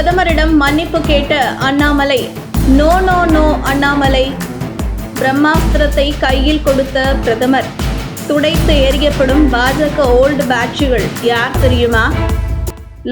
பிரதமரிடம் மன்னிப்பு கேட்ட Annamalai no no no Annamalai பிரம்மாஸ்திரத்தை கையில் கொடுத்த பிரதமர். துடைத்து எறியப்படும் பாஜக ஓல்டு பேட்சுகள் யார் தெரியுமா?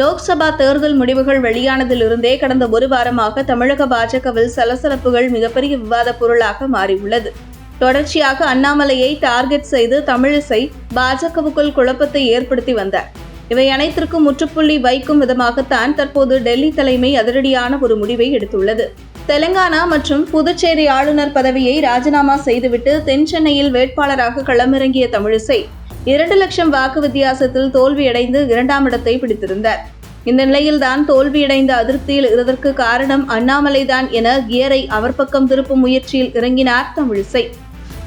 லோக்சபா தேர்தல் முடிவுகள் வெளியானதிலிருந்தே கடந்த ஒரு வாரமாக தமிழக பாஜகவில் சலசலப்புகள் மிகப்பெரிய விவாத பொருளாக மாறியுள்ளது. தொடர்ச்சியாக அண்ணாமலையை டார்கெட் செய்து தமிழிசை பாஜகவுக்குள் குழப்பத்தை ஏற்படுத்தி வந்தார். இவை அனைத்திற்கும் முற்றுப்புள்ளி வைக்கும் விதமாகத்தான் தற்போது டெல்லி தலைமை அதிரடியான ஒரு முடிவை எடுத்துள்ளது. தெலங்கானா மற்றும் புதுச்சேரி ஆளுநர் பதவியை ராஜினாமா செய்துவிட்டு தென் சென்னையில் வேட்பாளராக களமிறங்கிய தமிழிசை இரண்டு லட்சம் வாக்கு வித்தியாசத்தில் தோல்வியடைந்து இரண்டாம் இடத்தை பிடித்திருந்தார். இந்த நிலையில்தான் தோல்வியடைந்த அதிருப்தியில் இருதற்கு காரணம் அண்ணாமலைதான் என கியரை அவர் பக்கம் திருப்பும் முயற்சியில் இறங்கினார் தமிழிசை.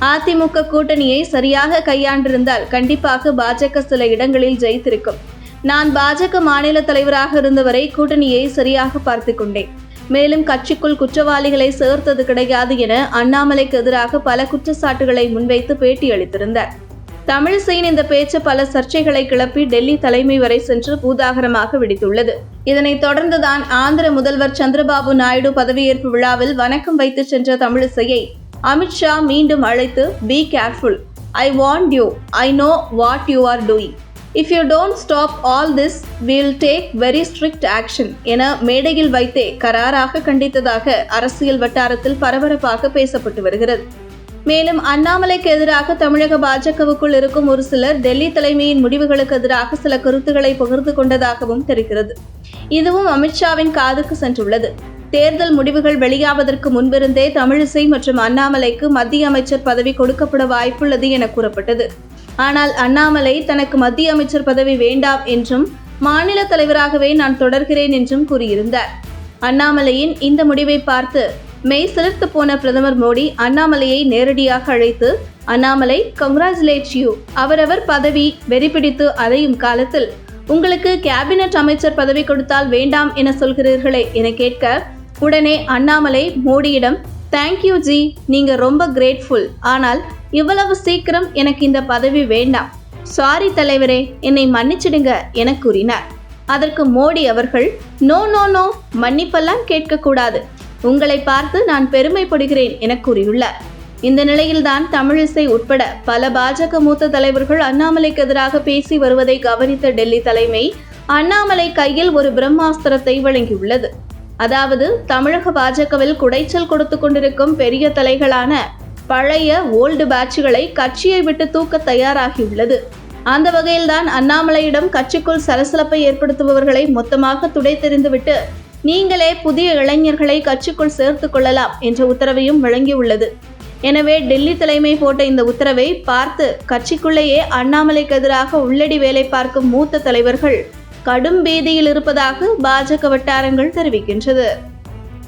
அதிமுக கூட்டணியை சரியாக கையாண்டிருந்தால் கண்டிப்பாக பாஜக சில இடங்களில் ஜெயித்திருக்கும். நான் பாஜக மாநில தலைவராக இருந்தவரை கூட்டணியை சரியாக பார்த்து கொண்டேன். மேலும் கட்சிக்குள் குற்றவாளிகளை சேர்த்தது கிடையாது என அண்ணாமலைக்கு எதிராக பல குற்றச்சாட்டுகளை முன்வைத்து பேட்டியளித்திருந்தார். தமிழிசையின் இந்த பேச்சு பல சர்ச்சைகளை கிளப்பி டெல்லி தலைமை வரை சென்று பூதாகரமாக வெடித்துள்ளது. இதனைத் தொடர்ந்துதான் ஆந்திர முதல்வர் சந்திரபாபு நாயுடு பதவியேற்பு விழாவில் வணக்கம் வைத்து சென்ற தமிழிசையை அமித்ஷா மீண்டும் அழைத்து be careful I want you I know what you are doing if you don't stop all this will take very strict action என மேடையில் வைத்தே கராராக கண்டித்ததாக அரசியல் வட்டாரத்தில் பரபரப்பாக பேசப்பட்டு வருகிறது. மேலும் அண்ணாமலைக்கு எதிராக தமிழக பாஜகவுக்குள் இருக்கும் ஒரு சிலர் டெல்லி தலைமையின் முடிவுகளுக்கு எதிராக சில கருத்துக்களை பகிர்ந்து கொண்டதாகவும் தெரிகிறது. இதுவும் அமித்ஷாவின் காதுக்கு சென்றுள்ளது. தேர்தல் முடிவுகள் வெளியாவதற்கு முன்பிருந்தே தமிழிசை மற்றும் அண்ணாமலைக்கு மத்திய அமைச்சர் பதவி கொடுக்கப்பட வாய்ப்புள்ளது என கூறப்பட்டது. ஆனால் அண்ணாமலை தனக்கு மத்திய அமைச்சர் பதவி வேண்டாம் என்றும் மாநில தலைவராகவே நான் தொடர்கிறேன் என்றும் கூறியிருந்தார். அண்ணாமலையின் இந்த முடிவை பார்த்து மெய் சிலிர்த்து போன பிரதமர் மோடி அண்ணாமலையை நேரடியாக அழைத்து அண்ணாமலை கங்க்ராச்சுலேட் யூ அவரவர் பதவி வெறிபிடித்து அதையும் காலத்தில் உங்களுக்கு கேபினட் அமைச்சர் பதவி கொடுத்தால் வேண்டாம் என சொல்கிறீர்களே என கேட்க உடனே அண்ணாமலை மோடியிடம் தேங்க்யூ ஜி நீங்க ரொம்ப கிரேட்ஃபுல் ஆனால் இவ்வளவு சீக்கிரம் எனக்கு இந்த பதவி வேண்டாம். சாரி தலைவரே. என்னை மன்னிச்சிடுங்க என கூறினார். அதற்கு மோடி அவர்கள் நோ நோ நோ மன்னிப்பெல்லாம் கேட்கக்கூடாது. உங்களை பார்த்து நான் பெருமைப்படுகிறேன் என கூறியுள்ளார். இந்த நிலையில்தான் தமிழிசை உட்பட பல பாஜக மூத்த தலைவர்கள் அண்ணாமலைக்கு எதிராக பேசி வருவதை கவனித்த டெல்லி தலைமை அண்ணாமலை கையில் ஒரு பிரம்மாஸ்திரத்தை வழங்கியுள்ளது. அதாவது தமிழக பாஜகவில் குடைச்சல் கொடுத்து கொண்டிருக்கும் பெரிய தலைகளான பழைய ஓல்டு பேட்சுகளை கட்சியை விட்டு தூக்க தயாராகியுள்ளது. அந்த வகையில்தான் அண்ணாமலையிடம் கட்சிக்குள் சலசலப்பை ஏற்படுத்துபவர்களை மொத்தமாக துடைத்தெறிந்துவிட்டு நீங்களே புதிய இளைஞர்களை கட்சிக்குள் சேர்த்து கொள்ளலாம் என்ற உத்தரவையும் வழங்கியுள்ளது. எனவே டெல்லி தலைமை போட்ட இந்த உத்தரவை பார்த்து கட்சிக்குள்ளேயே அண்ணாமலைக்கு எதிராக உள்ளடி வேலை பார்க்கும் மூத்த தலைவர்கள் கடும் பீதியில் இருப்பதாக பாஜக வட்டாரங்கள் தெரிவிக்கின்றது.